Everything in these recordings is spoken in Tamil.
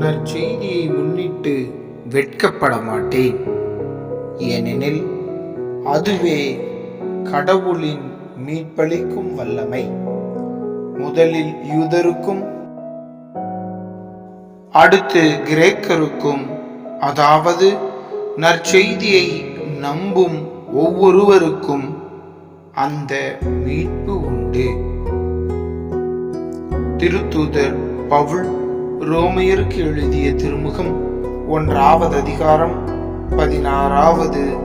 நற்செய்தியை முன்னிட்டு வெட்கப்பட மாட்டேன் ஏனெனில் அதுவே கடவுளின் மீட்பளிக்கும் வல்லமை. முதலில் யூதருக்கும் அடுத்து கிரேக்கருக்கும் அதாவது நற்செய்தியை நம்பும் ஒவ்வொருவருக்கும் அந்த மீட்பு உண்டு. திருத்தூதர் பவுல் ரோமையருக்கு எழுதிய திருமுகம் ஒன்றாவது அதிகாரம் பதினாறாவது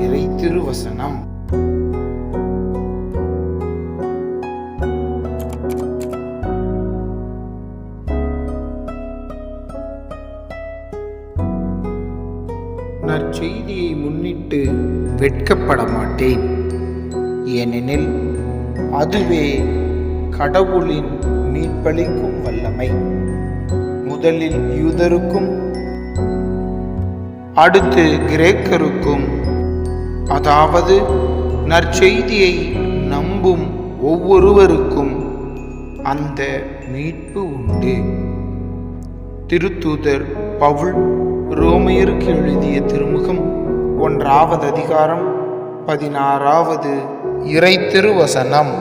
இறை திருவசனம். நற்செய்தியை முன்னிட்டு வெட்கப்பட மாட்டேன். ஏனெனில் அதுவே கடவுளின் மீட்பளிக்கும் வல்லமை. முதலில் யூதருக்கும் அடுத்து கிரேக்கருக்கும் அதாவது நற்செய்தியை நம்பும் ஒவ்வொருவருக்கும் அந்த மீட்பு உண்டு. திருத்தூதர் பவுல் ரோமையருக்கு எழுதிய திருமுகம் ஒன்றாவது அதிகாரம் பதினாறாவது இறை திருவசனம்.